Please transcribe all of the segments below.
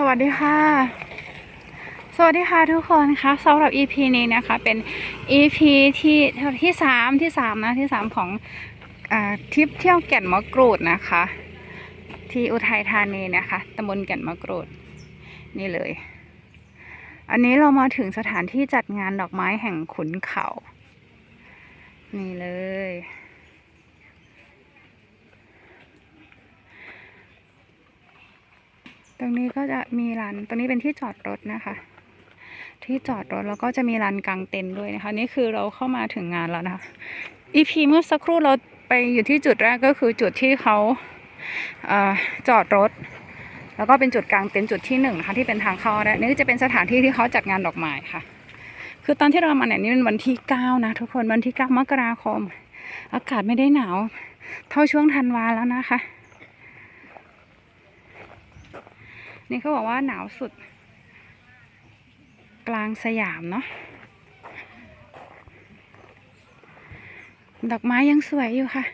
สวัสดีค่ะ สวัสดีค่ะทุกคนคะสำหรับ EP นี้นะคะ เป็น EP ที่ที่สามที่สามนะที่สามของอทริปเที่ยวแก่นมะกรูดนะคะ ที่อุทัยธานีนะคะตำบลแก่นมะกรูดนี่เลย อันนี้เรามาถึงสถานที่จัดงานดอกไม้แห่งขุนเขา นี่เลย ตรงนี้ก็จะมีลานตรงนี้เป็นที่จอดรถนะคะ ที่จอดรถแล้วก็จะมีลานกางเต็นท์ด้วยนะคะ นี่คือเราเข้ามาถึงงานแล้วนะคะ EP เมื่อสักครู่เราไปอยู่ที่จุดแรกก็คือจุดที่เขาเออจอดรถ แล้วก็เป็นจุดกางเต็นท์จุดที่หนึ่งนะคะที่เป็นทางเข้าและนี่จะเป็นสถานที่ที่เขาจัดงานดอกไม้ค่ะ คือตอนที่เรามาเนี่ยนี่เป็นวันที่เก้านะทุกคนวันที่เก้ามกราคม อากาศไม่ได้หนาว เท่าช่วงธันวาแล้วนะคะ นี่เขาบอกว่าหนาวสุด กลางสยามเนาะดอกไม้ยังสวยอยู่ค่ะ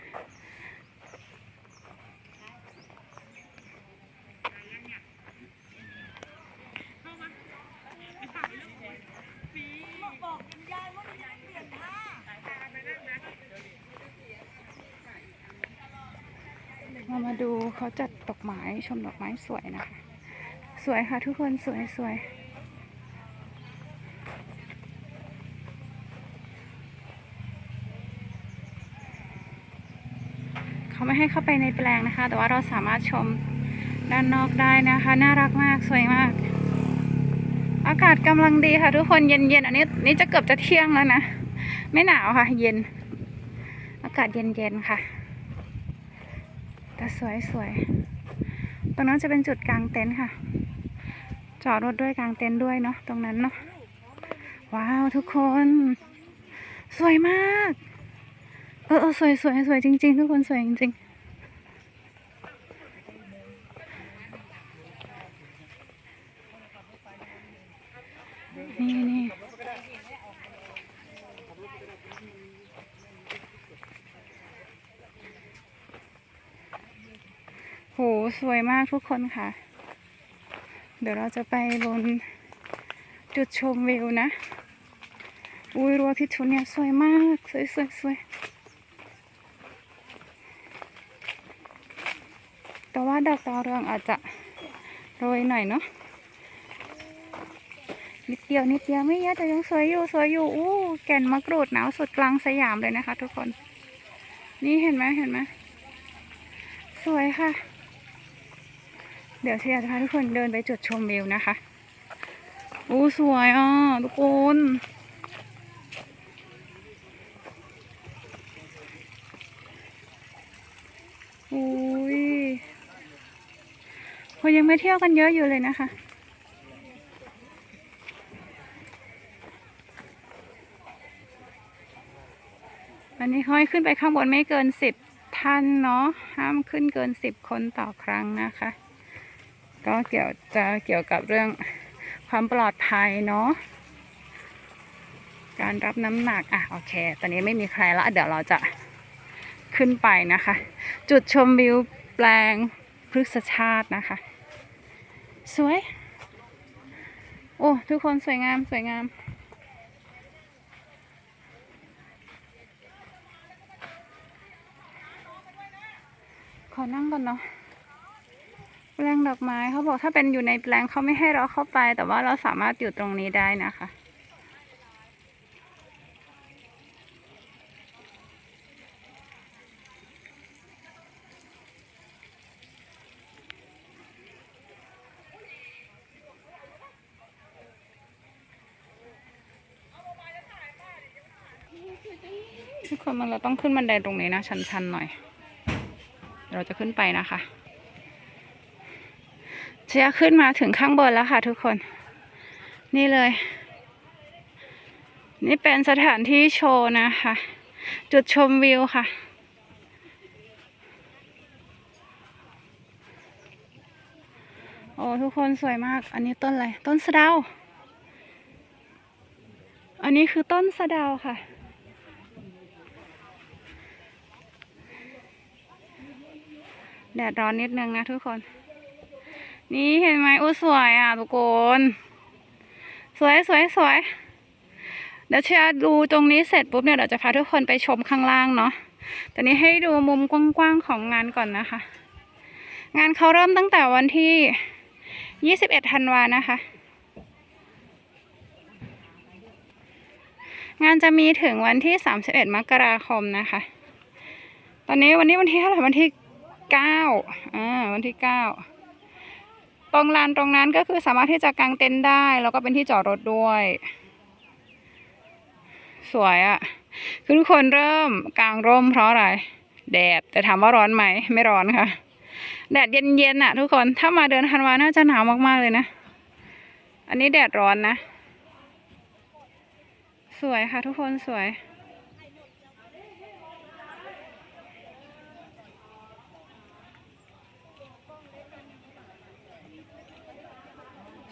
เรามาดูเขาจัดดอกไม้ชมดอกไม้สวยนะคะ สวยค่ะทุกคนสวยสวยเขาไม่ให้เข้าไปในแปลงนะคะ แต่ว่าเราสามารถชมด้านนอกได้นะคะ น่ารักมากสวยมาก อากาศกำลังดีค่ะ ทุกคนเย็นๆอันนี้นี่จะเกือบจะเที่ยงแล้วนะ ไม่หนาวค่ะ เย็น อากาศเย็นๆค่ะ แต่สวยสวยตรงนั้นจะเป็นจุดกลางเต็นท์ค่ะ จอดรถด้วยกลางเต็นท์ด้วยเนาะตรงนั้นเนาะว้าวทุกคน สวยมาก เออเออสวยสวยสวยจริง ๆ ทุกคนสวยจริงๆนี่นี่โห สวยมากทุกคนค่ะ เดี๋ยวเราจะไปบนจุดชมวิวนะ อุ้ยรั้วพิทุนเนี่ยสวยมาก สวยสวยสวยแต่ว่าดอกดาวเรืองอาจจะโรยหน่อยเนาะ นิดเดียวนิดเดียวไม่เยอะแต่ยังสวยอยู่สวยอยู่อู้แก่นมะกรูดหนาวสุดกลางสยามเลยนะคะ ทุกคน นี่เห็นไหมเห็นไหมสวยค่ะ เดี๋ยวเชียร์จะพาทุกคนเดินไปจุดชมวิวนะคะอู้สวยอะทุกคนอุ้ยคนยังไม่เที่ยวกันเยอะอยู่เลยนะคะ อันนี้เขาให้ขึ้นไปข้างบนไม่เกินสิบท่านเนาะ ห้ามขึ้นเกินสิบคนต่อครั้งนะคะ ก็เกี่ยวจะเกี่ยวกับเรื่องความปลอดภัยเนาะการรับน้ำหนักอะโอเค ตอนนี้ไม่มีใครละเดี๋ยวเราจะขึ้นไปนะคะ จุดชมวิวแปลงพฤกษชาตินะคะ สวย โอ้ ทุกคนสวยงามสวยงามขอนั่งก่อนเนาะ แปลงดอกไม้เขาบอกถ้าเป็นอยู่ในแปลงเขาไม่ให้เราเข้าไป แต่ว่าเราสามารถอยู่ตรงนี้ได้นะคะทุกคนมันเราต้องขึ้นบันไดตรงนี้นะชันๆหน่อย เราจะขึ้นไปนะคะ เชียร์ขึ้นมาถึงข้างบนแล้วค่ะทุกคน นี่เลย นี่เป็นสถานที่โชว์นะคะ จุดชมวิวค่ะ โอ้ทุกคนสวยมาก อันนี้ต้นอะไร ต้นสะเดา อันนี้คือต้นสะเดาค่ะแดดร้อนนิดนึงนะทุกคน นี่เห็นไหมอู้สวยอะทุกคน สวยสวยสวยเดี๋ยวเชียร์ดูตรงนี้เสร็จปุ๊บเนี่ยเดี๋ยวจะพาทุกคนไปชมข้างล่างเนาะแต่นี้ให้ดูมุมกว้างๆของงานก่อนนะคะ งานเขาเริ่มตั้งแต่วันที่ 21 ธันวานะคะ งานจะมีถึงวันที่ 31 มกราคมนะคะ ตอนนี้วันนี้วันที่เท่าไหร่วันที่ 9 อ่า วันที่ 9 ตรงลานตรงนั้นก็คือสามารถที่จะกางเต็นท์ได้ แล้วก็เป็นที่จอดรถด้วย สวยอะ่ะคือทุกคนเริ่มกางร่มเพราะอะไร แดดแต่ถามว่าร้อนไหมไม่ร้อนค่ะ แดดเย็นๆน่ะ ทุกคนถ้ามาเดือนธันวาน่าจะหนาวมากๆเลยนะ อันนี้แดดร้อนนะ สวยค่ะทุกคนสวย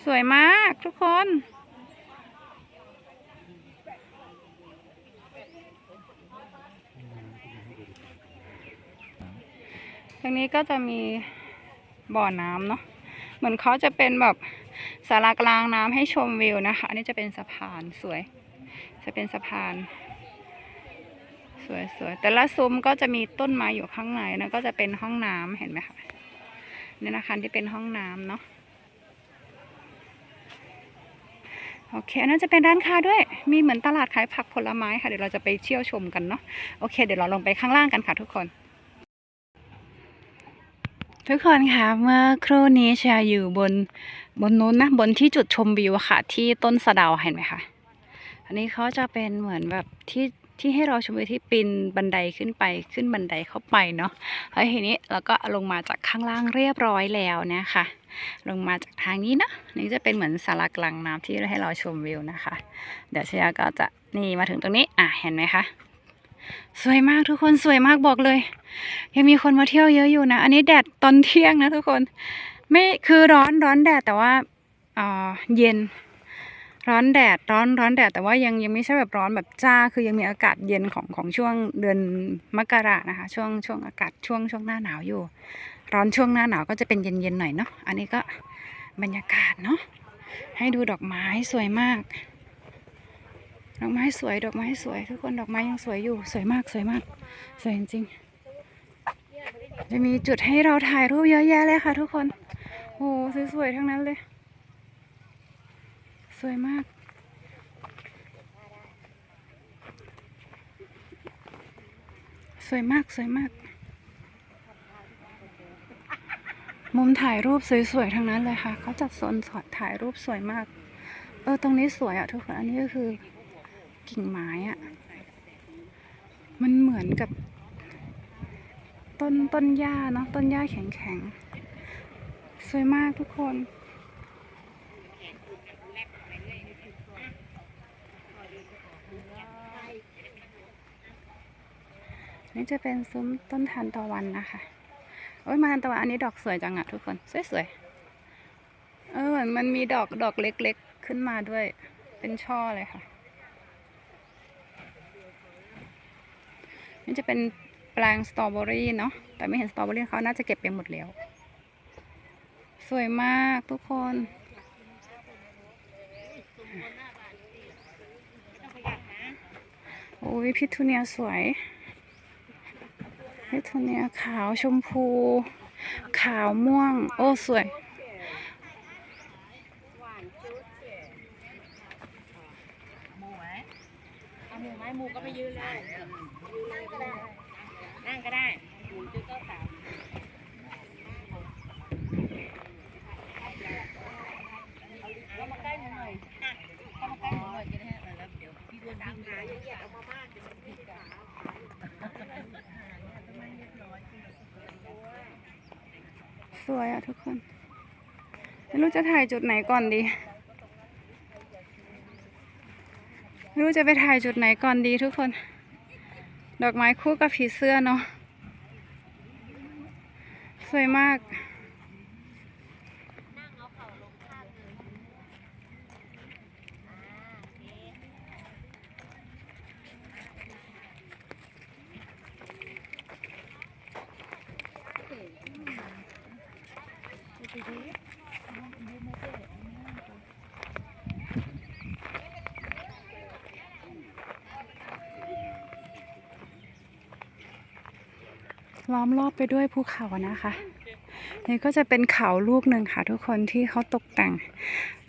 สวยมากทุกคน ตรงนี้ก็จะมีบ่อน้ำเนาะ เหมือนเขาจะเป็นแบบสารากลางน้ำให้ชมวิวนะคะ อันนี้จะเป็นสะพานสวย จะเป็นสะพาน สวยสวยแต่ละซุ้มก็จะมีต้นไม้อยู่ข้างในนะก็จะเป็นห้องน้ำเห็นไหมคะ เนี่ยนะคะที่เป็นห้องน้ำเนาะ โอเค อันนั้นจะเป็นร้านค้าด้วย มีเหมือนตลาดขายผักผลไม้ค่ะ เดี๋ยวเราจะไปเที่ยวชมกันเนาะ โอเค เดี๋ยวเราลงไปข้างล่างกันค่ะทุกคน ทุกคนคะเมื่อครู่นี้เชียร์อยู่บนบนนู้นนะ บนที่จุดชมวิวค่ะ ที่ต้นสะเดาเห็นไหมคะ อันนี้เขาจะเป็นเหมือนแบบที่ ที่ให้เราชมวิวที่ปีนบันไดขึ้นไปขึ้นบันไดเข้าไปเนาะแล้วทีนี้เราก็ลงมาจากข้างล่างเรียบร้อยแล้วนะคะลงมาจากทางนี้นะนี่จะเป็นเหมือนสารากลางน้ำที่ให้เราชมวิวนะคะ เดี๋ยวเชียร์ก็จะนี่มาถึงตรงนี้อะเห็นไหมคะสวยมากทุกคนสวยมากบอกเลย ยังมีคนมาเที่ยวเยอะอยู่นะ อันนี้แดดตอนเที่ยงนะทุกคน ไม่คือร้อนร้อนแดดแต่ว่าอ่อเย็น ร้อนแดดร้อนร้อนแดด แต่ว่ายังยังไม่ใช่แบบร้อนแบบจ้า คือยังมีอากาศเย็นของของช่วงเดือนมกรานะคะ ช่วงช่วงอากาศช่วงช่วงหน้าหนาวอยู่ ร้อนช่วงหน้าหนาวก็จะเป็นเย็นเย็นๆหน่อยเนาะอันนี้ก็บรรยากาศเนาะให้ดูดอกไม้สวยมาก ดอกไม้สวยดอกไม้สวย ทุกคนดอกไม้ยังสวยอยู่สวยมากสวยมาก สวยจริงจะมีจุดให้เราถ่ายรูปเยอะแยะเลยค่ะ ทุกคนโอ้สวยๆทั้งนั้นเลย สวยมาก สวยมาก สวยมาก มุมถ่ายรูปสวยๆทั้งนั้นเลยค่ะเขาจัดโซนสอดถ่ายรูปสวยมาก เออ ตรงนี้สวยอะทุกคน อันนี้ก็คือกิ่งไม้อะ มันเหมือนกับ ต้นต้นหญ้าเนาะ ต้นหญ้าแข็งๆ สวยมากทุกคน นี่จะเป็นซุ้มต้นทานตะวันนะคะ โอ้ยมาทานตะวันอันนี้ดอกสวยจังอะทุกคน สวยๆ เออเหมือนมันมีดอกดอกเล็กๆ ขึ้นมาด้วย เป็นช่อเลยค่ะ นี่จะเป็นแปลงสตรอเบอรี่เนาะ แต่ไม่เห็นสตรอเบอรี่เขาน่าจะเก็บไปหมดแล้ว สวยมากทุกคนโอ้ยพิทูเนียสวย พิทูเนียขาวชมพู ขาวม่วง โอ้สวยหมูไหมหมูก็ไปยืนเลยยืนเลยก็ได้ นั่งก็ได้หมูจุดเก้าสามเข้ามาใกล้หน่อยเข้ามาใกล้หน่อยจะได้แล้วเดี๋ยวพี่ดวยวิ่งเลยเหยียดออกมามากเดี๋ยวมันผิดกัน สวยอะทุกคนไม่รู้จะถ่ายจุดไหนก่อนดีไม่รู้จะไปถ่ายจุดไหนก่อนดีทุกคน ดอกไม้คู่กับผีเสื้อเนาะสวยมาก รอบไปด้วยภูเขานะคะนี่ก็จะเป็นเขาลูกหนึ่งค่ะ ทุกคนที่เขาตกแต่ง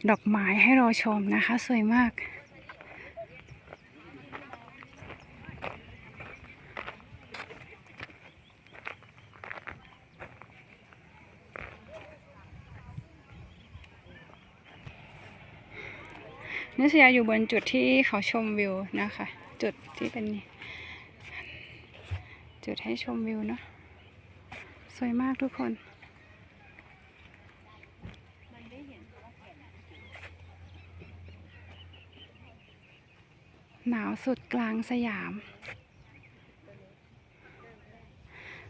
ดอกไม้ให้เราชมนะคะ สวยมาก นิสยาอยู่บนจุดที่เขาชมวิวนะคะ จุดที่เป็นจุดให้ชมวิวเนาะ สวยมากทุกคนหนาวสุดกลางสยาม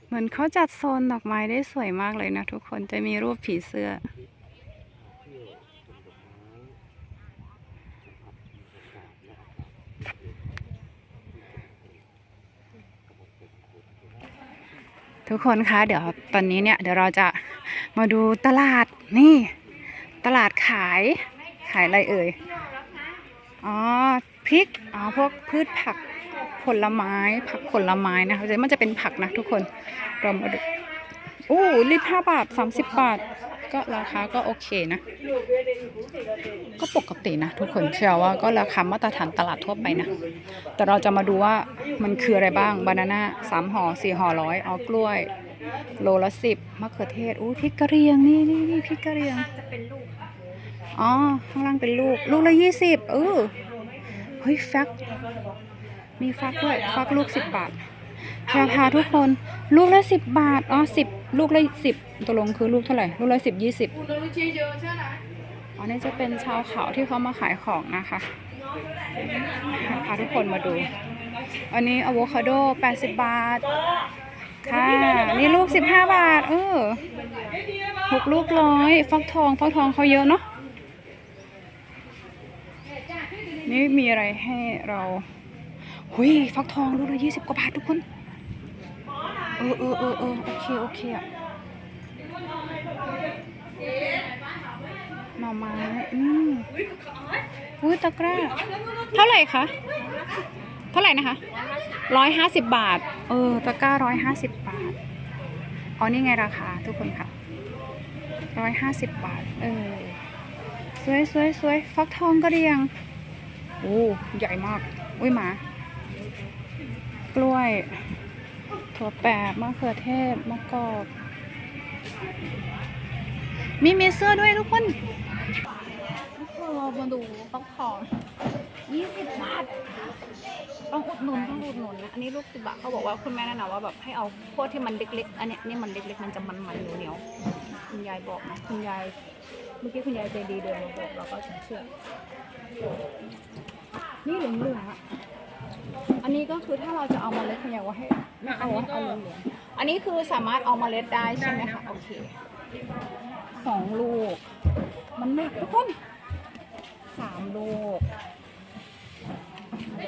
เหมือนเขาจัดโซนดอกไม้ได้สวยมากเลยนะทุกคนจะมีรูปผีเสื้อ ทุกคนคะเดี๋ยวตอนนี้เนี่ยเดี๋ยวเราจะมาดูตลาดนี่ตลาดขายขายอะไรเอ่ย อ๋อพริก อ๋อพวกพืชผักผลไม้ ผักผลไม้นะคะมันจะเป็นผักนะทุกคน เรามาดู โอ้ริบห้าบาทสามสิบบาท ก็ราคาก็โอเคนะ ก็ปกตินะ ทุกคนเชื่อว่าก็ราคามาตรฐานตลาดทั่วไปนะ แต่เราจะมาดูว่ามันคืออะไรบ้างบานาน่าสามห่อสี่ห่อร้อยออกล้วย โลละสิบมะเขือเทศอู้พริกกระเรียงนี่นี่นี่พริกกระเรียงอ๋อข้างล่างเป็นลูก ลูกละยี่สิบเออเฮ้ยฟัก มีฟักด้วยฟักลูกสิบบาทราคาทุกคน ลูกละสิบบาทอ๋อสิบ ลูกละสิบตกลงคือลูกเท่าไหร่ ลูกละสิบยี่สิบอ๋อนี่จะเป็นชาวเขาที่เขามาขายของนะคะพาทุกคนมาดู อันนี้อะโวคาโดแปดสิบบาท ค่ะ นี่ลูกสิบห้าบาท เออหกลูกร้อยฟักทองฟักทองเขาเยอะเนาะ นี่มีอะไรให้เรา หุยฟักทองลูกละยี่สิบกว่าบาททุกคน ออเออเออเออโอเคโอเคอะหน่อไม้นี่อุ้ยตะกร้า เท่าไหร่คะเท่าไหร่นะคะร้อยห้าสิบบาท เออตะกร้าร้อยห้าสิบบาทอ๋อนี่ไงราคาทุกคนค่ะร้อยห้าสิบบาท เออสวยสวยสวยฟักทองก็เรียงโอ้ใหญ่มาก อุ้ยหมา กล้วย ถั่วแปบมะเขือเทศมะกอก มีเมเสื้อด้วยทุกคนทุกคนเรามาดูฟักทองยี่สิบบาท ต้องอุดหนุนต้องอุดหนุนนะ อันนี้ลูกสิบบาทเขาบอกว่าคุณแม่แนะนำว่าแบบให้เอาพวกที่มันเล็กๆ อันเนี้ยนี่มันเล็กๆ มันจะมันๆเหนียวๆคุณยายบอกนะคุณยาย เมื่อกี้คุณยายใจดีเดินมาบอกเราก็เชื่อ นี่เหลืองเหลืองๆอะ อันนี้ก็คือถ้าเราจะเอาเมาเล็ดคุณยายว่าให้เอาเอาเหลืองเหลืองๆอันนี้คือสามารถเอาเมาเล็ดได้ใช่ไหมคะโอเคสองลูก มันไม่ทุกคนสามลูกนี่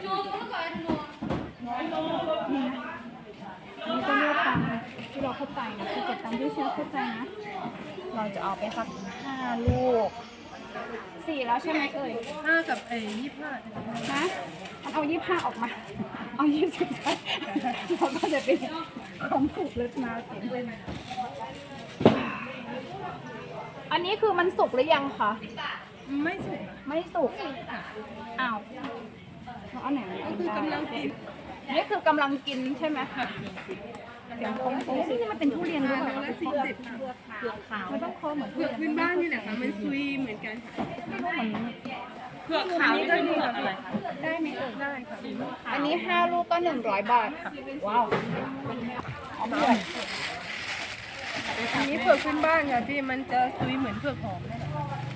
นะนี่ก็เลือกตามที่เราเข้าใจนะคือเก็บตามที่เชื่อเข้าใจนะ เราจะเอาไปสักห้าลูกสี่แล้วใช่ไหมเอ่ยห้ากับเอ้ยี่ห้านะ มันเอายี่ห้าออกมา เอายี่สิบใช่เราก็จะเป็นของถูกเลือกมาเสียอันนี้คือมันสุกหรือยังคะไม่สุกไม่สุกอ้าวแล้วอันไหนมันก็กินคือได้กำลังกินนี่คือกำลังกินใช่ไหมคะเสียงโค้งโค้งนี่มันเป็นทุเรียนด้วยโลนะละสี่สิบเปลือกขาวมันต้องโค้งเหมือนทุเผือกเรียนพื้นบ้านนี่แหละค่ะมันซุยเหมือนกันค่ะ ไม่รู้เหมือนเผือกขาวนี่ก็มีอะไรคะได้ไหมเอ่ยได้ค่ะ อันนี้ห้าลูกก็หนึ่งร้อยบาทค่ะ ว้าวเอาไปเลยอันนี้เผือกพื้นบ้านค่ะที่มันจะซุยเหมือนเผือกหอมนี่แหละ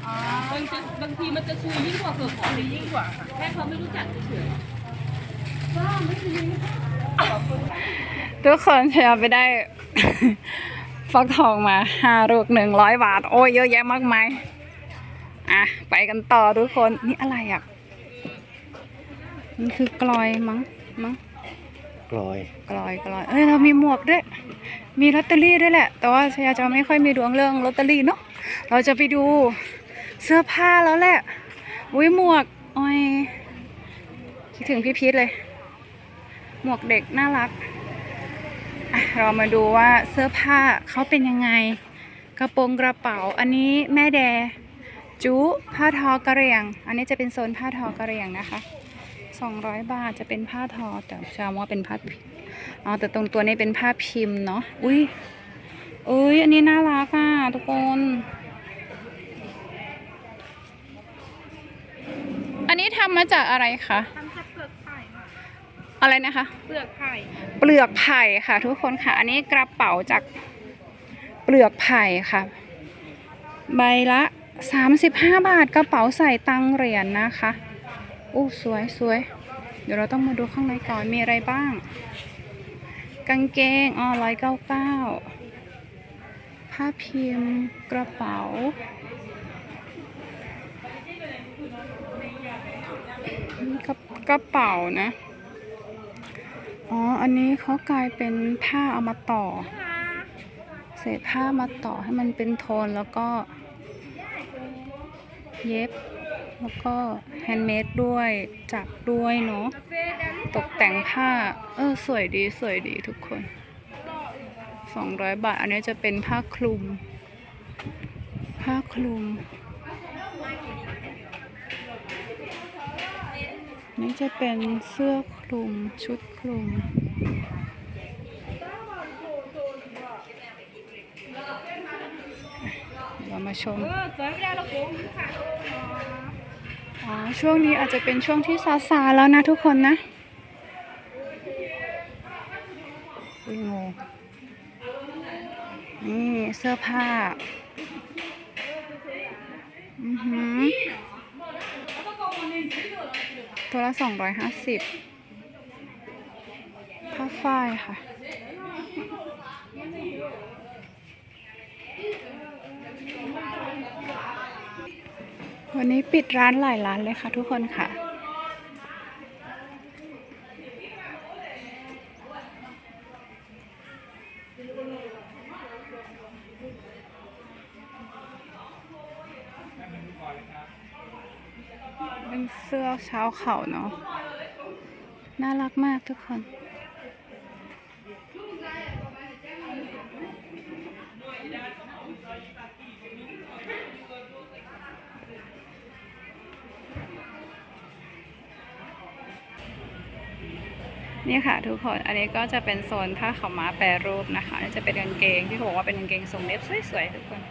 อ๋อบางทีบางทีมันจะซุยยิ่งกว่าเผือกหอมซุยยิ่งกว่าค่ะแค่เขาไม่รู้จักเฉยทุกคนพยายามไปได้ ฟักทองมาห้าลูกหนึ่งร้อยบาท โอ้ยเยอะแยะมากมาย อะไปกันต่อทุกคนนี่อะไรอะมันคือกลอยมั้งมั้งกลอยกลอยกลอยเอ้ยเรามีหมวกด้วย มีลอตเตอรี่ด้วยแหละ แต่ว่าชายาจะไม่ค่อยมีดวงเรื่องลอตเตอรี่เนาะเราจะไปดูเสื้อผ้าแล้วแหละอุ้ยหมวกโอ้ยคิดถึงพี่พีทเลย หมวกเด็กน่ารักอะเรามาดูว่าเสื้อผ้าเขาเป็นยังไง กระโปรงกระเป๋า อันนี้แม่แด จุผ้าทอกระเรียง อันนี้จะเป็นโซนผ้าทอกระเรียงนะคะ200บาทจะเป็นผ้าทอแต่ชาวว่าเป็นผ้าพิมพ์อ๋อแต่ตรงตัวนี้เป็นผ้าพิมพ์เนาะอุ้ยเอ้ยอันนี้น่ารักอะทุกคน อันนี้ทำมาจากอะไรคะทำจากเปลือกไผ่ค่ะอะไรนะคะ เปลือกไผ่เปลือกไผ่ค่ะ ทุกคนค่ะ อันนี้กระเป๋าจากเปลือกไผ่ค่ะ ใบละ 35 บาทกระเป๋าใส่ตังเหรียญนะคะอู้สวยสวย เดี๋ยวเราต้องมาดูข้างในก่อนมีอะไรบ้าง กางเกงอ๋อร้อยเก้าเก้าผ้าพิมพ์กระเป๋า กระกระเป๋านะ อ๋อ อันนี้เขากลายเป็นผ้าเอามาต่อ เศษผ้ามาต่อให้มันเป็นโทนแล้วก็ เย็บ แล้วก็แฮนด์เมดด้วยจักด้วยเนาะตกแต่งผ้า เออ สวยดีสวยดีทุกคน 200 บาท อันนี้จะเป็นผ้าคลุม ผ้าคลุม นี่จะเป็นเสื้อคลุมชุดคลุม เรา มาชมเออสวยไม่ได้หรอกผมค่ะอ๋อ ช่วงนี้อาจจะเป็นช่วงที่ซาซาแล้วนะทุกคนนะอุ้ยงูนี่เสื้อผ้า อือหือตัวละสองร้อยห้าสิบผ้าฝ้ายค่ะ วันนี้ปิดร้านหลายร้านเลยค่ะทุกคนค่ะ เป็นเสื้อเช้าเข่าเนาะ น่ารักมากทุกคน นี่ค่ะทุกคนอันนี้ก็จะเป็นโซนผ้าขาวม้าแปรรูปนะคะนี่จะเป็นกางเกงที่เขาบอกว่าเป็นกางเกงทรงเล็บสวยๆทุกคน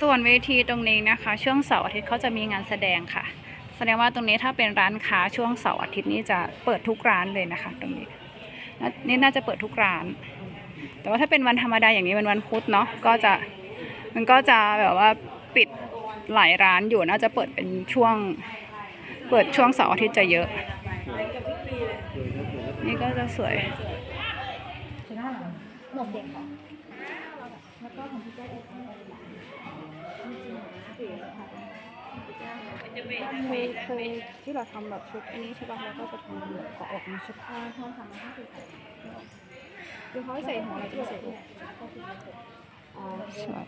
ส่วนเวทีตรงนี้นะคะ ช่วงเสาร์อาทิตย์เขาจะมีงานแสดงค่ะ แสดงว่าตรงนี้ถ้าเป็นร้านค้าช่วงเสาร์อาทิตย์นี้จะเปิดทุกร้านเลยนะคะ ตรงนี้นี่น่าจะเปิดทุกร้าน แต่ว่าถ้าเป็นวันธรรมดาอย่างนี้เป็นวันพุธเนาะก็จะมันก็จะแบบว่าปิดหลายร้านอยู่น่าจะเปิดเป็นช่วง เปิดช่วงเสาร์อาทิตย์จะเยอะ นี่ก็จะสวยหมวกเด็กค่ะเคยเคยที่เราทำแบบชุดอันนี้ใช่ป่ะแล้วก็จะทำแบบกาะอกมาชุดอ่าทำทำมาให้ดูคือเขาใส่หัวเราจะใส่อกอ๋อสวย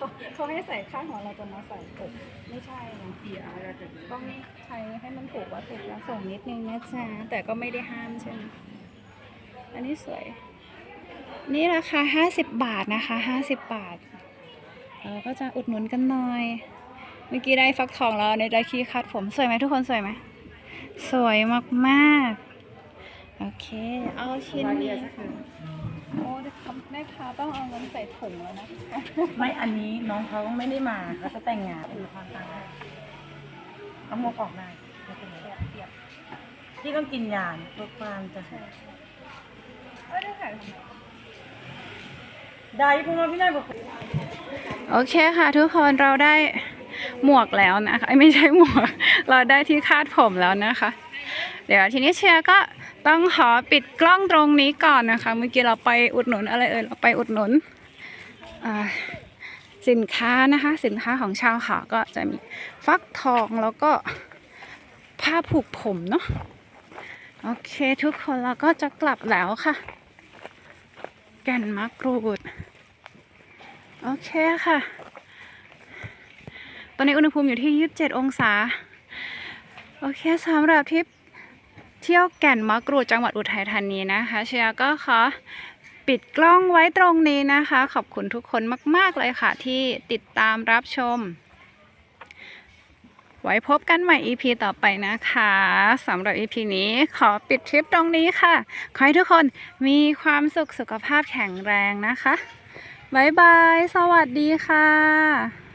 เขาเขาให้ใส่ข้างหัวเราจะมาใส่อกไม่ใช่นะต้องใช้ให้มันถูกวัตถุประสงนิดนึงนะจ๊ะแต่ก็ไม่ได้ห้ามใช่ไหมอันนี้สวย นี่ราคาห้าสิบบาทนะคะห้าสิบบาทเราก็จะอุดหนุนกันหน่อย เมื่อกี้ได้ฟักทองแล้วในได้คีย์คัดผมสวยไหมทุกคนสวยไหมสวยมากๆ โอเค เอาชิ้นนี้ ครับแม่ค้าต้องเอาเงินใส่ถุงแล้วนะไม่อันนี้น้องเขาไม่ได้มาเขาจะแต่งงานคือความต่างเอาหมวกออกได้ไม่เป็นไรพี่ต้องกินยาลดความจะหายเอ้ยได้ค่ะได้พูดมาพี่นายบอกโอเคค่ะทุกคนเราได้หมวกแล้วนะคะเอ้ยไม่ใช่หมวก เราได้ที่คาดผมแล้วนะคะ เดี๋ยวทีนี้เชียร์ก็ ต้องขอปิดกล้องตรงนี้ก่อนนะคะ เมื่อกี้เราไปอุดหนุนอะไรเอ่ยเราไปอุดหนุนสินค้านะคะ สินค้าของชาวเขาก็จะมีฟักทองแล้วก็ผ้าผูกผมเนาะโอเคทุกคนเราก็จะกลับแล้วค่ะ แก่นมะกรูด โอเคค่ะ ตอนนี้อุณหภูมิอยู่ที่ 27 องศา โอเคสำหรับทริป เที่ยวแก่นมะกรูดจังหวัดอุทัยธานีนะคะ เชียร์ก็ขอปิดกล้องไว้ตรงนี้นะคะ ขอบคุณทุกคนมาก ๆ เลยค่ะ ที่ติดตามรับชม ไว้พบกันใหม่ EP ต่อไปนะคะสำหรับ EP นี้ขอปิดทริปตรงนี้ค่ะ ขอให้ทุกคนมีความสุขสุขภาพแข็งแรงนะคะบ๊ายบาย สวัสดีค่ะ